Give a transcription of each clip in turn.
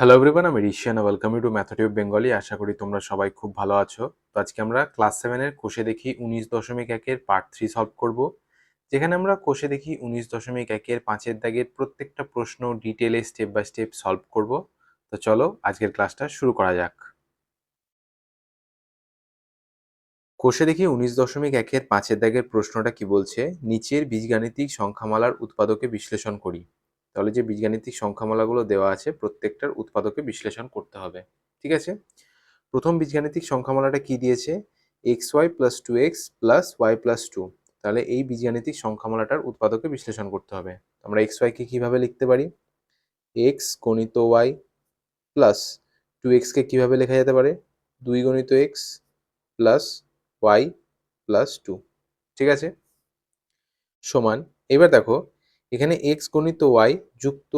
Hello everyone আমি Rishiyan welcome you to Math Tube Bengali আশা করি তোমরা সবাই খুব ভালো আছো। তো আজকে আমরা ক্লাস সেভেনের কোষে দেখি উনিশ দশমিক একের পার্ট থ্রি সলভ করব। যেখানে আমরা কোষে দেখি উনিশ দশমিক একের পাঁচের দাগের প্রত্যেকটা প্রশ্ন ডিটেলে স্টেপ বাই স্টেপ সলভ করব। তো চলো আজকের ক্লাসটা শুরু করা যাক। কোষে দেখি উনিশ দশমিক একের পাঁচের দাগের প্রশ্নটা কি বলছে? নিচের বীজগাণিতিক সংখ্যামালার উৎপাদকে বিশ্লেষণ করি। তাহলে যে বীজগাণিতিক সংখ্যামালাগুলো দেওয়া আছে, প্রত্যেকটার উৎপাদকে বিশ্লেষণ করতে হবে। ঠিক আছে? প্রথম বীজগাণিতিক সংখ্যামালাটা কি দিয়েছে? X y plus two x plus y plus two. তাহলে এই বীজগাণিতিক সংখ্যামালাটার উৎপাদকে বিশ্লেষণ করতে হবে। আমরা এক্স ওয়াইকে কীভাবে লিখতে পারি? এক্স গণিত ওয়াই প্লাস টু এক্সকে কীভাবে লেখা যেতে পারে? দুই গণিত x plus y plus two. ঠিক আছে? সমান। এবার দেখো এখানে এক্স গণিত ওয়াই যুক্ত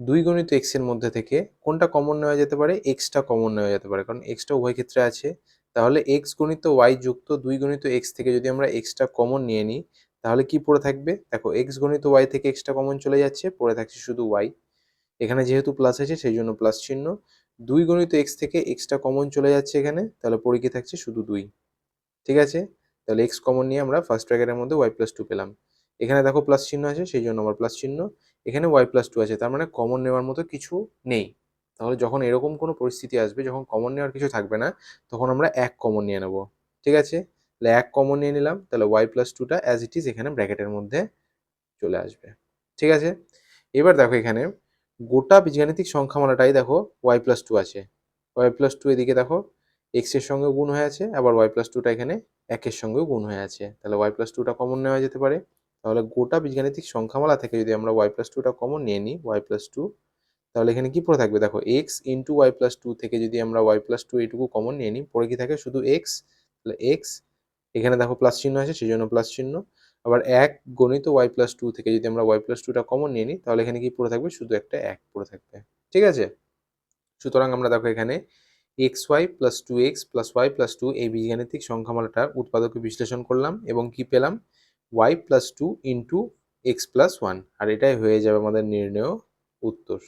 দুই গণিত এক্সের মধ্যে থেকে কোনটা কমন নেওয়া যেতে পারে? এক্সটা কমন নেওয়া যেতে পারে। কারণ এক্সটা উভয় ক্ষেত্রে আছে। তাহলে এক্স গণিত ওয়াই যুক্ত দুই গণিত এক্স থেকে যদি আমরা এক্সটা কমন নিয়ে নিই, তাহলে কি পড়ে থাকবে? দেখো এক্স গণিত ওয়াই থেকে এক্সটা কমন চলে যাচ্ছে, পড়ে থাকছে শুধু ওয়াই এখানে যেহেতু প্লাস আছে, সেই জন্য প্লাস চিহ্ন। দুই গণিত এক্স থেকে এক্সটা কমন চলে যাচ্ছে এখানে, তাহলে পড়ে কি থাকছে শুধু দুই। ঠিক আছে? তাহলে এক্স কমন নিয়ে আমরা ফার্স্ট ব্র্যাকেটের মধ্যে ওয়াই প্লাস টু পেলাম। এখানে দেখো প্লাস চিহ্ন আছে, সেই জন্য আমার প্লাস চিহ্ন। এখানে ওয়াই প্লাস টু আছে, তার মানে কমন নেওয়ার মতো কিছু নেই। তাহলে যখন এরকম কোনো পরিস্থিতি আসবে, যখন কমন নেওয়ার কিছু থাকবে না, তখন আমরা এক কমন নিয়ে নেব। ঠিক আছে? তাহলে এক কমন নিয়ে নিলাম, তাহলে ওয়াই প্লাস টুটা অ্যাজ ইট ইজ এখানে ব্র্যাকেটের মধ্যে চলে আসবে। ঠিক আছে? এবার দেখো এখানে, গোটা বীজগাণিতিক সংখ্যামালাটাই দেখো ওয়াই প্লাস টু আছে। ওয়াই প্লাস টু এদিকে দেখো এক্সের সঙ্গে গুণ হয়ে আছে, আবার ওয়াই প্লাস টুটা এখানে একের সঙ্গেও গুণ হয়ে আছে। তাহলে ওয়াই প্লাস টুটা কমন নেওয়া যেতে পারে। তাহলে গোটা বীজগাণিতিক সংখ্যামালা থেকে যদি আমরা ওয়াই প্লাস টুটা কমন নিয়ে নিই ওয়াই প্লাস টু তাহলে এখানে কি পড়ে থাকবে? দেখো x into y plus two থেকে যদি আমরা ওয়াই প্লাস টু এইটুকু কমন নিয়ে নিই পরে কি থাকে? শুধু এক্স তাহলে এক্স এখানে দেখো প্লাস চিহ্ন আছে সেই জন্য প্লাস চিহ্ন। আবার এক গণিত ওয়াই প্লাস টু থেকে যদি আমরা ওয়াই প্লাস টুটা কমন নিয়ে নিই, তাহলে এখানে কি পড়ে থাকবে? শুধু একটা এক পড়ে থাকবে। ঠিক আছে? সুতরাং আমরা দেখো এখানে x y plus two x plus y plus two এই বীজগাণিতিক সংখ্যামালাটার উৎপাদকে বিশ্লেষণ করলাম এবং কি পেলাম? Y plus two into x plus one আর এটাই হয়ে যাবে আমাদের নির্ণয় উত্তর।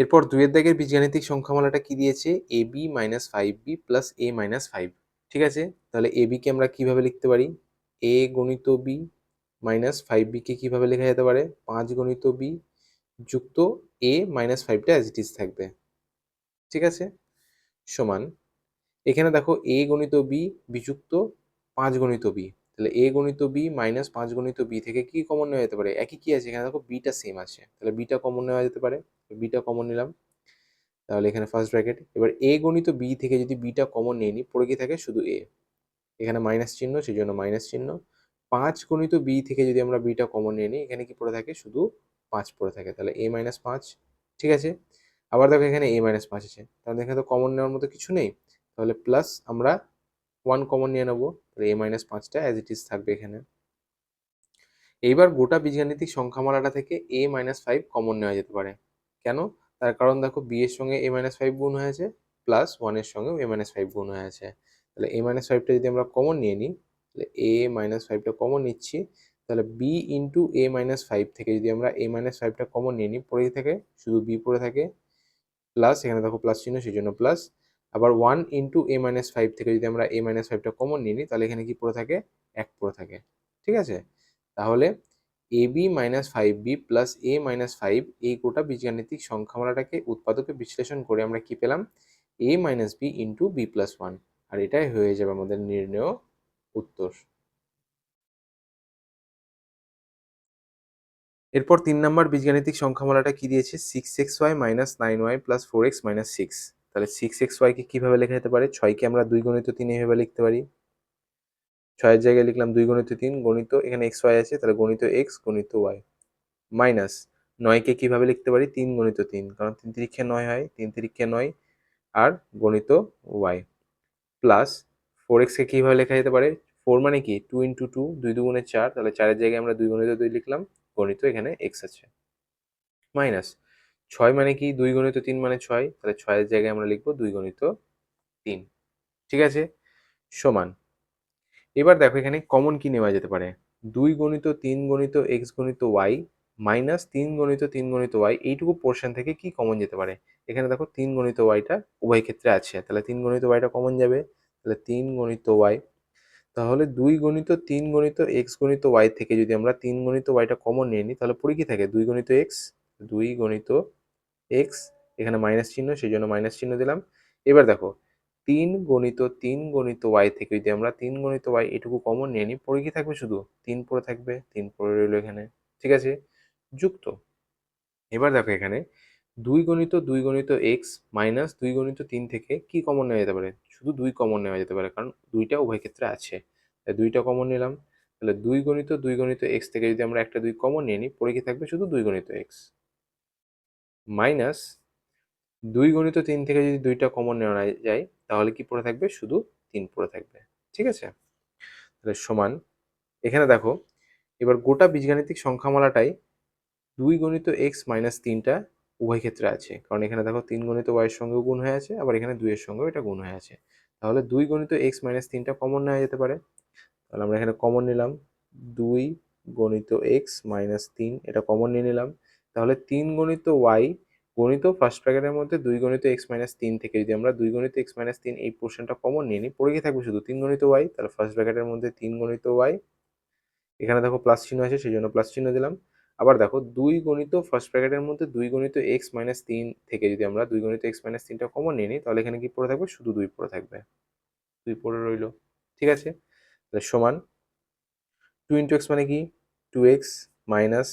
এরপর দুইয়ের দাগের বীজগাণিতিক সংখ্যামালাটা কি দিয়েছে? A b minus five b plus a minus five ঠিক আছে? তাহলে এ বিকে আমরা কীভাবে লিখতে পারি? এ গণিত বি মাইনাস ফাইভ বিকে কীভাবে লেখা যেতে পারে? পাঁচ গণিত বি যুক্ত এ মাইনাস ফাইভটা অ্যাজ ইট ইজ থাকবে, ঠিক আছে? সমান এখানে দেখো এ গণিত বি বিযুক্ত পাঁচ গণিত বি তাহলে এ গণিত বি মাইনাস পাঁচ গণিত বি থেকে কি কমন নেওয়া যেতে পারে? একই কি আছে? এখানে দেখো বিটা সেম আছে। তাহলে বিটা কমন নেওয়া যেতে পারে। বিটা কমন নিলাম। তাহলে এখানে ফার্স্ট ব্র্যাকেট এবার এ গণিত বি থেকে যদি বিটা কমন নিয়ে নিই পড়ে কি থাকে? শুধু এ এখানে মাইনাস চিহ্ন সেই জন্য মাইনাস চিহ্ন। পাঁচ গণিত বি থেকে যদি আমরা বিটা কমন নিয়ে নিই এখানে কি পড়ে থাকে? শুধু পাঁচ পড়ে থাকে। তাহলে এ মাইনাস পাঁচ। ঠিক আছে? আবার দেখো এখানে এ মাইনাস পাঁচ আছে। তাহলে এখানে তো কমন নেওয়ার মতো কিছু নেই। তাহলে প্লাস আমরা ওয়ান কমন নিয়ে নেব, তাহলে এ মাইনাস পাঁচটা অ্যাজ ইট ইজ থাকবে এখানে। এইবার গোটা বীজগাণিতিক সংখ্যামালাটা থেকে এ মাইনাস ফাইভ কমন নেওয়া যেতে পারে। কেন? তার কারণ দেখো বি এর সঙ্গে এ মাইনাস ফাইভ গুণ হয়েছে প্লাস ওয়ানের সঙ্গেও এ মাইনাস ফাইভ গুণ হয়ে আছে তাহলে এ মাইনাস ফাইভটা যদি আমরা কমন নিয়ে নিই, তাহলে এ মাইনাস ফাইভটা কমন নিচ্ছি। তাহলে b into a minus five থেকে যদি আমরা এ মাইনাস ফাইভটা কমন নিয়ে নিই পড়ে থাকে, শুধু বি পড়ে থাকে প্লাস এখানে দেখো প্লাস চিহ্ন, সেই জন্য প্লাস আবার one into a minus five থেকে যদি আমরা এ মাইনাস ফাইভটা কমন নিয়ে নিই, তাহলে এখানে কি পড়ে থাকে? এক পড়ে থাকে। ঠিক আছে? তাহলে a b minus five b plus a minus five এই গোটা বীজগাণিতিক সংখ্যামালাটাকে উৎপাদকে বিশ্লেষণ করে আমরা কি পেলাম? A minus b into b plus one আর এটাই হয়ে যাবে আমাদের নির্ণয় উত্তর। এরপর তিন নম্বর বীজগাণিতিক সংখ্যামালাটা কি দিয়েছে? Six x y minus nine y plus four x minus six তাহলে সিক্স এক্স ওয়াইকে কীভাবে লেখা যেতে পারে? ছয়কে আমরা দুই গণিত তিন এভাবে লিখতে পারি। ছয়ের জায়গায় লিখলাম দুই গণিত তিন, গণিত এখানে এক্স ওয়াই আছে, তাহলে গণিত এক্স গণিত ওয়াই মাইনাস নয়কে কীভাবে লিখতে পারি? তিন গণিত তিন, কারণ তিন তিরিক্ষে নয় হয়, তিন তিরিক্ষে নয় আর গণিত ওয়াই প্লাস ফোর এক্সকে কীভাবে লেখা যেতে পারে? ফোর মানে কি? টু ইন্টু টু দুই দুগুণে চার, তাহলে চারের জায়গায় আমরা দুই গণিত দুই লিখলাম, গণিত এখানে এক্স আছে। মাইনাস ছয় মানে কি? দুই গণিত তিন মানে ছয়। তাহলে ছয়ের জায়গায় আমরা লিখব দুই গণিত তিন। ঠিক আছে? সমান। এবার দেখো এখানে কমন কি নেওয়া যেতে পারে? দুই গণিত তিন গণিত এক্স গণিত ওয়াই মাইনাস তিন গণিত তিন গণিত ওয়াই এইটুকু পোর্শন থেকে কি কমন যেতে পারে? এখানে দেখো তিন গণিত ওয়াইটা উভয় ক্ষেত্রে আছে। তাহলে তিন গণিত ওয়াইটা কমন যাবে। তাহলে তিন গণিত ওয়াই তাহলে দুই গণিত তিন গণিত এক্স গণিত ওয়াই থেকে যদি আমরা তিন গণিত ওয়াইটা কমন নিয়ে নিই, তাহলে পড়ে কি থাকে দুই গণিত এক্স দুই গণিত এক্স এখানে মাইনাস চিহ্ন সেই জন্য মাইনাস চিহ্ন দিলাম। এবার দেখো, তিন গণিত তিন গণিত ওয়াই থেকে যদি আমরা তিন গণিত ওয়াই এটুকু কমন নিয়ে নিই, পরে কি থাকবে শুধু? তিন পরে থাকবে, তিন পরে রইল এখানে। ঠিক আছে? যুক্ত। এবার দেখো এখানে, দুই গণিত দুই গণিত এক্স মাইনাস দুই গণিত তিন থেকে কি কমন নেওয়া যেতে পারে? শুধু দুই কমন নেওয়া যেতে পারে, কারণ দুইটা উভয় ক্ষেত্রে আছে। তাই দুইটা কমন নিলাম। তাহলে দুই গণিত দুই গণিত এক্স থেকে যদি আমরা একটা দুই কমন নিয়ে নিই, পরে কি থাকবে? শুধু দুই গণিত এক্স মাইনাস দুই গণিত তিন থেকে যদি দুইটা কমন নেওয়া যায়, তাহলে কি পড়ে থাকবে? শুধু তিন পড়ে থাকবে। ঠিক আছে? তাহলে সমান। এখানে দেখো, এবার গোটা বীজগাণিতিক সংখ্যামালাটাই দুই গণিত এক্স মাইনাস তিনটা উভয় ক্ষেত্রে আছে। কারণ এখানে দেখো, তিন গণিত ওয়াইয়ের সঙ্গেও গুণ হয়ে আছে, আবার এখানে দুইয়ের সঙ্গেও এটা গুণ হয়ে আছে। তাহলে দুই গণিত এক্স মাইনাস তিনটা কমন নেওয়া যেতে পারে। তাহলে আমরা এখানে কমন নিলাম। দুই গণিত এক্স মাইনাস তিন, এটা কমন নিয়ে নিলাম। তাহলে তিন গণিত ওয়াই, গণিত ফার্স্ট ব্র্যাকেটের মধ্যে দুই গণিত এক্স মাইনাস তিন থেকে যদি আমরা দুই গণিত এক্স মাইনাস তিন এই পোর্শনটা কমন নিয়ে নিই, পড়ে গিয়ে থাকবে শুধু তিন গণিত ওয়াই, তাহলে ফার্স্ট ব্র্যাকেটের মধ্যে তিন গণিত ওয়াই, এখানে দেখো প্লাস চিহ্ন আছে সেই জন্য প্লাস চিহ্ন দিলাম। আবার দেখো দুই গণিত ফার্স্ট ব্র্যাকেটের মধ্যে দুই গণিত এক্স মাইনাস তিন থেকে যদি আমরা দুই গণিত এক্স মাইনাস তিনটা কমন নিয়ে নিই, তাহলে এখানে কি পড়ে থাকবে? শুধু দুই পড়ে থাকবে। দুই পড়ে রইল। ঠিক আছে? তাহলে সমান। টু ইন্টু এক্স মানে কি? Two x minus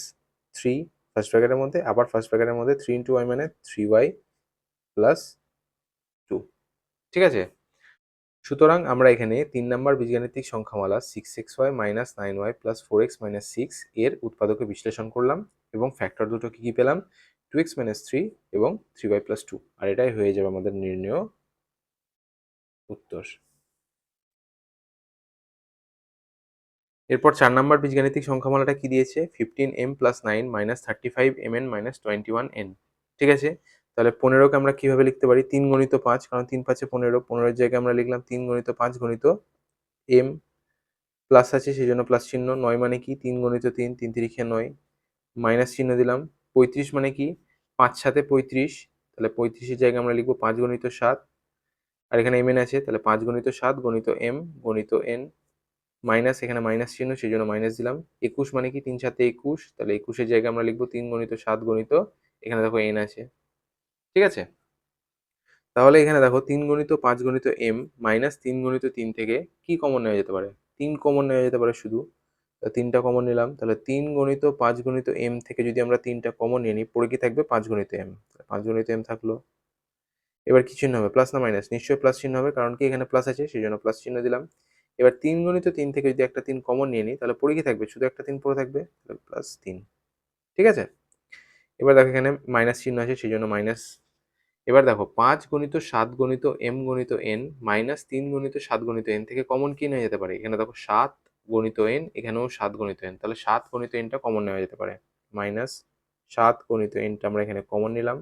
three first ব্র্যাকেটের মধ্যে, আবার ফার্স্ট ব্র্যাকেটের মধ্যে থ্রি ইন্টু ওয়াই মানে থ্রি ওয়াই প্লাস টু ঠিক আছে? সুতরাং আমরা এখানে তিন নম্বর বীজগাণিতিক সংখ্যামালা six x y minus nine y plus four x minus six এর উৎপাদকে বিশ্লেষণ করলাম এবং ফ্যাক্টর দুটো কী কী পেলাম? টু এক্স মাইনাস থ্রি এবং থ্রি ওয়াই প্লাস টু আর এটাই হয়ে যাবে আমাদের নির্ণয় উত্তর। এরপর চার নম্বর বীজগাণিতিক সংখ্যামালাটা কি দিয়েছে? Fifteen m plus nine minus thirty five m n minus twenty one n ঠিক আছে? তাহলে পনেরোকে আমরা কীভাবে লিখতে পারি? তিন গণিত পাঁচ, কারণ তিন পাঁচে পনেরো, পনেরোর জায়গায় আমরা লিখলাম তিন গণিত পাঁচ গণিত এম প্লাস আছে সেই জন্য প্লাস চিহ্ন। নয় মানে কি? তিন গণিত তিন তিন তিরিখে নয়। মাইনাস চিহ্ন দিলাম। পঁয়ত্রিশ মানে কি? পাঁচ সাথে পঁয়ত্রিশ। তাহলে পঁয়ত্রিশের জায়গায় আমরা লিখব পাঁচ গণিত সাত। আর এখানে এম এন আছে, তাহলে পাঁচ গণিত সাত গণিত এম গণিত এন মাইনাস, এখানে মাইনাস চিহ্ন সেই জন্য মাইনাস দিলাম। একুশ মানে কি? তিন সাথে একুশ। তাহলে একুশের জায়গায় আমরা লিখব তিন গণিত সাত গণিত। এখানে দেখো এন আছে। ঠিক আছে? তাহলে এখানে দেখো তিন গণিত, পাঁচ গণিত এম মাইনাস তিন গণিত, তিন থেকে কি কমন নেওয়া যেতে পারে? তিন কমন নেওয়া যেতে পারে শুধু। তিনটা কমন নিলাম। তাহলে তিন গণিত, পাঁচ গণিত এম থেকে যদি আমরা তিনটা কমন নিয়ে নিই, পড়ে কি থাকবে? পাঁচ গণিত এম পাঁচ গণিত এম থাকল। এবার কি চিহ্ন হবে? প্লাস না মাইনাস নিশ্চয়ই প্লাস চিহ্ন হবে, কারণ কি এখানে প্লাস আছে সেই জন্য প্লাস চিহ্ন দিলাম। এবার তিন গণিত তিন থেকে যদি একটা তিন কমন নিয়ে নিই, তাহলে পড়ে কি থাকবে? শুধু একটা তিন পড়ে থাকবে? প্লাস তিন। ঠিক আছে? এবার দেখো এখানে মাইনাস চিহ্ন আছে সেই জন্য মাইনাস এবার দেখো, পাঁচ গণিত সাত গণিত এম গণিত এন মাইনাস তিন গণিত সাত গণিত এন থেকে কমন কি নেওয়া যেতে পারে? এখানে দেখো সাত গণিত এন এখানেও সাত গণিত এন তাহলে সাত গণিত এনটা কমন নেওয়া যেতে পারে। মাইনাস সাত গণিত এনটা আমরা এখানে কমন নিলাম।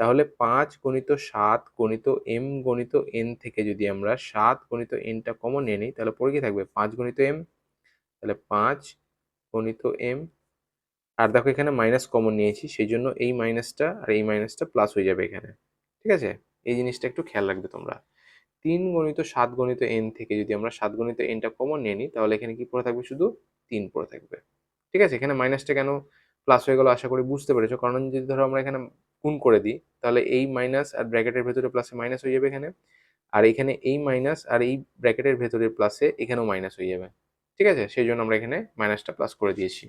তাহলে পাঁচ গণিত সাত গণিত এম গণিত এন থেকে যদি আমরা সাত গণিত এনটা কমন নিয়ে নিই, তাহলে পড়ে কি থাকবে? পাঁচ গণিত এম, তাহলে পাঁচ গণিত এম। আর দেখো এখানে মাইনাস কমন নিয়েছি সেই জন্য এই মাইনাসটা আর এই মাইনাসটা প্লাস হয়ে যাবে এখানে। ঠিক আছে? এই জিনিসটা একটু খেয়াল রাখবে তোমরা। তিন গণিত সাত গণিত এন থেকে যদি আমরা সাত গণিত এনটা কমন নিয়ে নিই, তাহলে এখানে কি পড়ে থাকবে? শুধু তিন পড়ে থাকবে। ঠিক আছে? এখানে মাইনাসটা কেন প্লাস হয়ে গেল? আশা করি বুঝতে পেরেছ। কারণ যদি ধরো আমরা এখানে গুণ করে দিই, তাহলে এই মাইনাস আর ব্র্যাকেটের ভেতরে প্লাসে মাইনাস হয়ে যাবে এখানে। আর এখানে এই মাইনাস আর এই ব্র্যাকেটের ভেতরে প্লাসে এখানেও মাইনাস হয়ে যাবে। ঠিক আছে? সেই জন্য আমরা এখানে মাইনাসটা প্লাস করে দিয়েছি।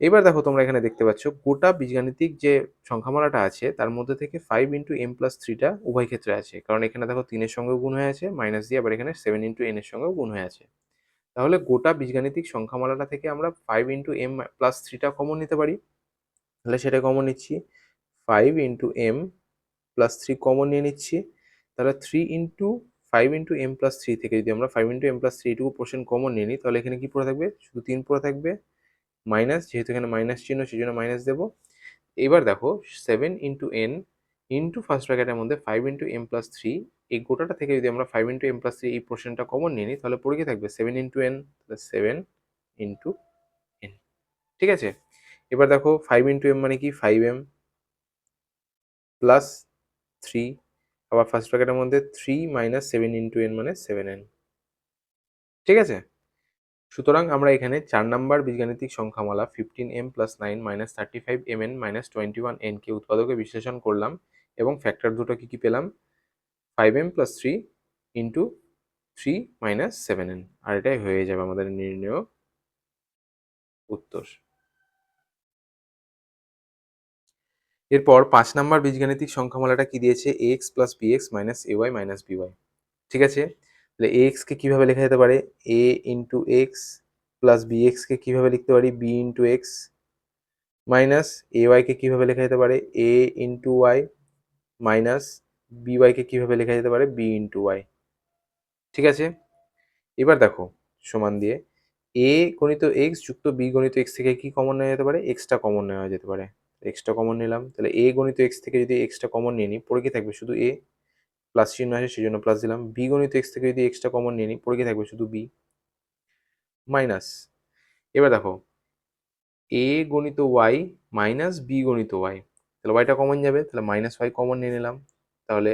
এবার দেখো তোমরা এখানে দেখতে পাচ্ছ, গোটা বীজগাণিতিক যে সংখ্যামালাটা আছে, তার মধ্যে থেকে ফাইভ ইন্টু এম প্লাস থ্রিটা উভয় ক্ষেত্রে আছে। কারণ এখানে দেখো তিনের সঙ্গেও গুণ হয়ে আছে মাইনাস দিয়ে আবার এখানে সেভেন ইন্টু এর সঙ্গেও গুণ হয়ে আছে। তাহলে গোটা বীজগাণিতিক সংখ্যামালাটা থেকে আমরা ফাইভ ইন্টু এম প্লাস থ্রিটা কমন নিতে পারি। তাহলে সেটা কমন নিচ্ছি। Five into m plus three common নিয়ে নিচ্ছি। তাহলে three into five into m plus three থেকে যদি আমরা five into m plus three টুকু পোর্শন কমন নিয়ে নিই, তাহলে এখানে কি পড়ে থাকবে? শুধু তিন পড়ে থাকবে। মাইনাস যেহেতু এখানে মাইনাস চিহ্ন, সেই জন্য মাইনাস দেবো। এবার দেখো seven into n into first ব্র্যাকেটের মধ্যে five into m plus three এই গোটাটা থেকে যদি আমরা five into m plus three এই পোর্শনটা কমন নিয়ে নিই, তাহলে পড়ে কি থাকবে? সেভেন ইন্টু এন তাহলে সেভেন ইন্টু এন ঠিক আছে? এবার দেখো ফাইভ ইন্টু এম মানে কি? ফাইভ এম প্লাস থ্রি আবার ফার্স্ট ব্র্যাকেটের মধ্যে three minus seven into n মানে সেভেন এন ঠিক আছে? সুতরাং আমরা এখানে চার নাম্বার বীজগাণিতিক সংখ্যামালা fifteen m plus nine minus thirty five m n minus twenty one NK উৎপাদকে বিশ্লেষণ করলাম এবং ফ্যাক্টর দুটো কি কি পেলাম? Five m plus three into three minus seven n আর এটাই হয়ে যাবে আমাদের নির্ণয় উত্তর। এরপর পাঁচ নাম্বার বীজগাণিতিক সংখ্যামালাটা কি দিয়েছে? A x plus b x minus a y minus b y ঠিক আছে? তাহলে এ এক্সকে কীভাবে লেখা যেতে পারে? A into x plus b এক্সকে কীভাবে লিখতে পারি? B into x minus a ওয়াইকে কীভাবে লেখা যেতে পারে? A into y minus b ওয়াইকে কীভাবে লেখা যেতে পারে? বি ইন্টু ওয়াই ঠিক আছে? এবার দেখো, সমান দিয়ে। এ গণিত এক্স যুক্ত বি গণিত এক্স থেকে কি কমন নেওয়া যেতে পারে? এক্সটা কমন নেওয়া যেতে পারে। এক্সটা কমন নিলাম। তাহলে এ গণিত এক্স থেকে যদি এক্সটা কমন নিয়ে নিই পড়ে কি থাকবে শুধু এ প্লাস চিহ্ন আছে সেই জন্য প্লাস দিলাম। বি গণিত এক্স থেকে যদি এক্সটা কমন নিয়ে নিই পড়ে কি থাকবে শুধু বি মাইনাস এবার দেখো এ গণিত ওয়াই মাইনাস বি গণিত ওয়াই তাহলে ওয়াইটা কমন যাবে। তাহলে মাইনাস ওয়াই কমন নিয়ে নিলাম। তাহলে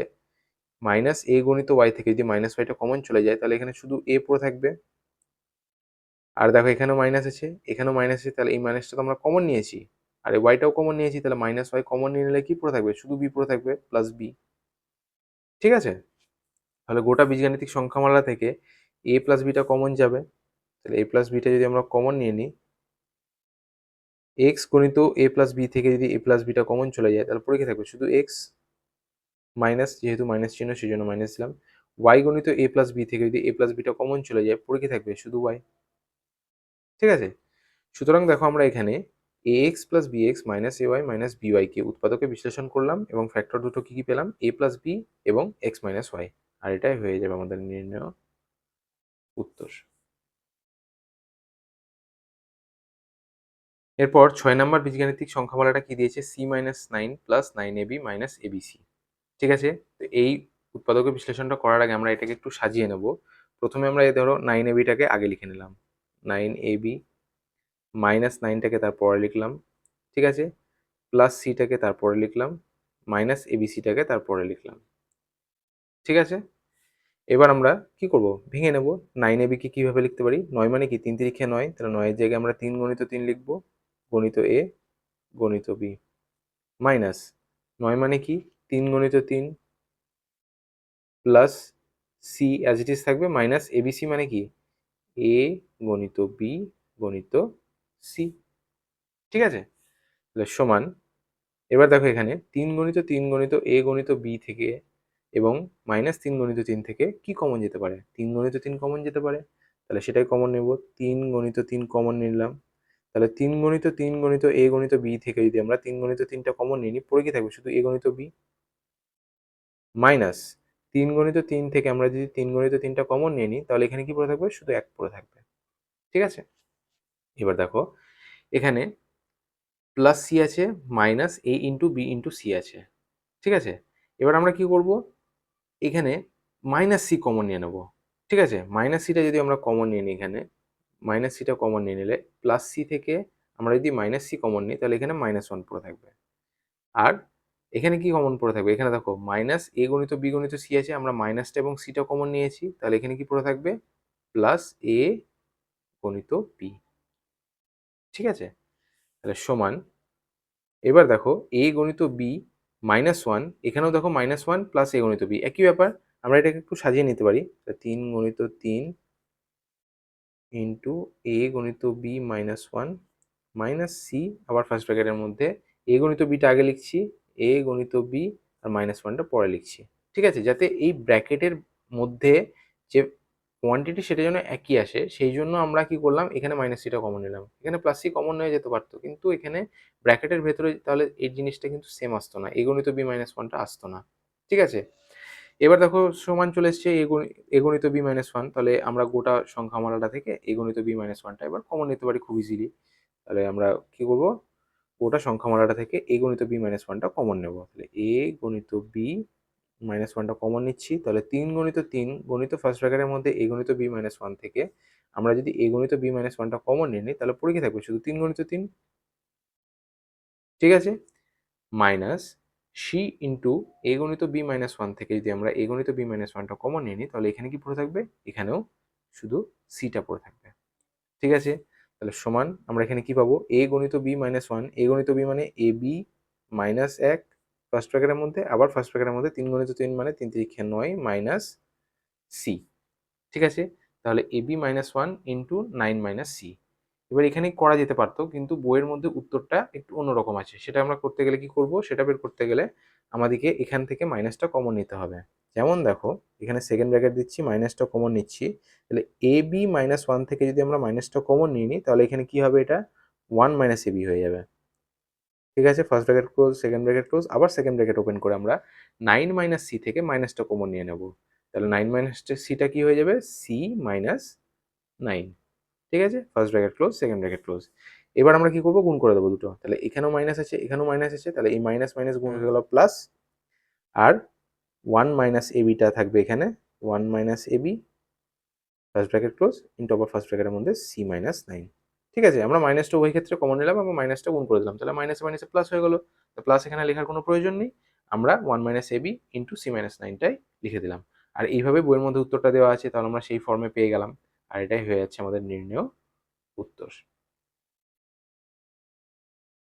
মাইনাস এ গণিত ওয়াই থেকে যদি মাইনাস ওয়াইটা কমন চলে যায়, তাহলে এখানে শুধু এ পড়ে থাকবে। আর দেখো এখানেও মাইনাস আছে, এখানেও মাইনাস আছে, তাহলে এই মাইনাসটা তো আমরা কমন নিয়েছি। আর এই ওয়াইটাও কমন নিয়েছি, তাহলে মাইনাস ওয়াই কমন নিয়ে নিলে কি পড়ে থাকবে? শুধু বি পড়ে থাকবে প্লাস বি ঠিক আছে? তাহলে গোটা বীজগাণিতিক সংখ্যামালা থেকে এ প্লাস বিটা কমন যাবে। তাহলে এ প্লাস বিটা যদি আমরা কমন নিয়ে নিই এক্স গণিত এ প্লাস বি থেকে যদি এ প্লাস বিটা কমন চলে যায়, তাহলে পড়ে কি থাকবে শুধু এক্স মাইনাস যেহেতু মাইনাস চিহ্ন সেই জন্য মাইনাস দিলাম। ওয়াই গণিত এ প্লাস বি থেকে যদি এ প্লাস বিটা কমন চলে যায় পড়ে কি থাকবে শুধু ওয়াই ঠিক আছে? সুতরাং দেখো আমরা এখানে a x plus b x minus a y minus b ওয়াইকে উৎপাদকে বিশ্লেষণ করলাম এবং ফ্যাক্টর দুটো কী কী পেলাম? এ প্লাস বি এবং এক্স মাইনাস ওয়াই আর এটাই হয়ে যাবে আমাদের নির্ণয় উত্তর। এরপর ছয় নম্বর বীজগাণিতিক সংখ্যামালাটা কি দিয়েছে? C minus nine plus nine a b minus a b c ঠিক আছে? তো এই উৎপাদকের বিশ্লেষণটা করার আগে আমরা এটাকে একটু সাজিয়ে নেব। প্রথমে আমরা এই ধরো নাইন এ বিটাকে আগে লিখে নিলাম। নাইন এ বি মাইনাস নাইনটাকে তারপরে লিখলাম, ঠিক আছে? প্লাস সিটাকে তারপরে লিখলাম মাইনাস এবিসিটাকে তারপরে লিখলাম, ঠিক আছে? এবার আমরা কি করব? ভেঙে নেব। নাইন এবিকে কীভাবে লিখতে পারি? নয় মানে কি? তিন তিরিখে নয়। তাহলে নয়ের জায়গায় আমরা তিন গণিত তিন লিখব। গণিত এ গণিত বি মাইনাস নয় মানে কি? তিন গণিত তিন plus c as it is থাকবে মাইনাস এবিসি মানে কি? এ গণিত বি গণিত সি ঠিক আছে তাহলে সমান এবার দেখো এখানে তিন গণিত তিন গণিত এ গণিত বি থেকে এবং মাইনাস তিন গণিত তিন থেকে কি কমন যেতে পারে তিন গণিত তিন কমন যেতে পারে তাহলে সেটাই কমন নেব তিন গণিত তিন কমন নিলাম তাহলে তিন গণিত তিন গণিত এ গণিত বি থেকে যদি আমরা তিন গণিত তিনটা কমন নিয়ে নিই পড়ে কি থাকবে শুধু এ গণিত বি মাইনাস তিন গণিত তিন থেকে আমরা যদি তিন গণিত তিনটা কমন নিয়ে নিই তাহলে এখানে কি পড়ে থাকবে শুধু এক পড়ে থাকবে ঠিক আছে এবার দেখো, এখানে প্লাস সি আছে minus a into b into c আছে, ঠিক আছে? এবার আমরা কি করব? এখানে মাইনাস সি কমন নিয়ে নেব, ঠিক আছে? মাইনাস সিটা যদি আমরা কমন নিয়ে নিই এখানে মাইনাস সিটা কমন নিয়ে নিলে প্লাস সি থেকে আমরা যদি মাইনাস সি কমন নিই, তাহলে এখানে মাইনাস ওয়ান পড়ে থাকবে। আর এখানে কি কমন পড়ে থাকবে? এখানে দেখো মাইনাস এ গণিত বি গণিত সি আছে, আমরা মাইনাসটা এবং সিটা কমন নিয়েছি, তাহলে এখানে কি পড়ে থাকবে? প্লাস এ গণিত বি ঠিক আছে? তাহলে সমান, এবার দেখো এ গণিত বি মাইনাস ওয়ান এখানেও দেখো মাইনাস ওয়ান প্লাস এ গণিত বি একই ব্যাপার, আমরা এটাকে একটু সাজিয়ে নিতে পারি। তিন গণিত তিন ইন্টু এ গণিত b minus one minus c আবার ফার্স্ট ব্র্যাকেটের মধ্যে এ গণিত বিটা আগে লিখছি এ গণিত বি আর মাইনাস ওয়ানটা পরে লিখছি। ঠিক আছে? যাতে এই ব্র্যাকেটের মধ্যে যে কোয়ান্টিটি সেটা যেন একই আসে, সেই জন্য আমরা কি করলাম, এখানে মাইনাস সিটা কমন নিলাম। এখানে প্লাস সি কমন হয়ে যেতে পারতো, কিন্তু এখানে ব্র্যাকেটের ভেতরে তাহলে এই জিনিসটা কিন্তু সেম আসতো না, এগণিত বি মাইনাস ওয়ানটা আসতো না, ঠিক আছে? এবার দেখো সমান চলে এসছে এগণিত বি মাইনাস ওয়ান তাহলে আমরা গোটা সংখ্যা মালাটা থেকে এগণিত বি মাইনাস ওয়ানটা এবার কমন নিতে পারি খুব ইজিলি তাহলে আমরা কি করব? গোটা সংখ্যা মালাটা থেকে এ গণিত বি মাইনাস ওয়ানটা কমন নেব, তাহলে এ গণিত বি মাইনাস ওয়ানটা কমন নিচ্ছি, তাহলে তিন গণিত তিন, গণিত ফার্স্ট ব্র্যাকেটের মধ্যে এ গণিত বি মাইনাস ওয়ান থেকে আমরা যদি এ গণিত বি মাইনাস ওয়ানটা কমন নিয়ে নিই, তাহলে পড়ে কি থাকবে? শুধু তিন গণিত তিন? ঠিক আছে? মাইনাস সি ইন্টু এ গণিত বি মাইনাস ওয়ান থেকে যদি আমরা এ গণিত বি মাইনাস ওয়ানটা কমন নিয়ে নিই, তাহলে এখানে কি পড়ে থাকবে? এখানেও শুধু সিটা পড়ে থাকবে। ঠিক আছে? তাহলে সমান আমরা এখানে কি পাবো? এ গণিত বি মাইনাস ওয়ান এ গণিত বি মানে এ বি মাইনাস এক ফার্স্ট ব্র্যাকেটের মধ্যে, আবার ফার্স্ট ব্র্যাকেটের মধ্যে তিন গণিত তিন মানে তিন তিরিখে নয় মাইনাস সি ঠিক আছে? তাহলে a b minus one into nine minus c এবার এখানে করা যেতে পারতো, কিন্তু বইয়ের মধ্যে উত্তরটা একটু অন্যরকম আছে। সেটা আমরা করতে গেলে কি করব? সেটা বের করতে গেলে আমাদেরকে এখান থেকে মাইনাসটা কমন নিতে হবে। যেমন দেখো, এখানে সেকেন্ড ব্র্যাকেট দিচ্ছি মাইনাসটা কমন নিচ্ছি। তাহলে এ বি মাইনাস ওয়ান থেকে যদি আমরা মাইনাসটা কমন নিয়ে নিই, তাহলে এখানে কি হবে এটা? ওয়ান মাইনাস এ বি হয়ে যাবে। ঠিক আছে? First bracket close second bracket close আবার সেকেন্ড ব্র্যাকেট ওপেন করে আমরা নাইন মাইনাস সি থেকে মাইনাসটা কমন নিয়ে নেব। তাহলে নাইন মাইনাস সিটা কি হয়ে যাবে? সি মাইনাস নাইন ঠিক আছে? First bracket close second bracket close এবার আমরা কি করব? গুণ করে দেবো দুটো। তাহলে এখানেও মাইনাস আছে, এখানেও মাইনাস আছে। তাহলে এই মাইনাস মাইনাস গুণ হয়ে গেল প্লাস আর ওয়ান মাইনাস এবিটা থাকবে এখানে। One minus a b first bracket close into আবার ফার্স্ট ব্র্যাকেটের মধ্যে সি মাইনাস নাইন ঠিক আছে? আমরা মাইনাসটা উভয় ক্ষেত্রে কমন নিলাম এবং মাইনাসটা গুণ করে দিলাম। তাহলে মাইনাস মাইনাসে প্লাস হয়ে গেলো। তো প্লাস এখানে লেখার কোনো প্রয়োজন নেই। আমরা one minus a b into c minus নাইনটাই লিখে দিলাম। আর এইভাবে বইয়ের মধ্যে উত্তরটা দেওয়া আছে, তাহলে আমরা সেই ফর্মে পেয়ে গেলাম। আর এটাই হয়ে যাচ্ছে আমাদের নির্ণয় উত্তর।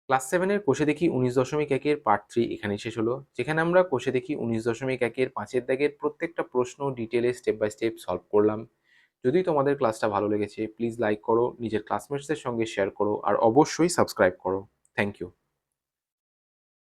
ক্লাস সেভেনের কোষে দেখি উনিশ দশমিক একের পার্ট থ্রি এখানে শেষ হলো। যেখানে আমরা কোষে দেখি উনিশ দশমিক একের পাঁচের দাগের প্রত্যেকটা প্রশ্ন ডিটেলে স্টেপ বাই স্টেপ সলভ করলাম। যদি তোমাদের ক্লাসটা ভালো লেগেছে প্লিজ লাইক করো, নিজের ক্লাসমেটসদের সঙ্গে শেয়ার করো, আর অবশ্যই সাবস্ক্রাইব করো। Thank you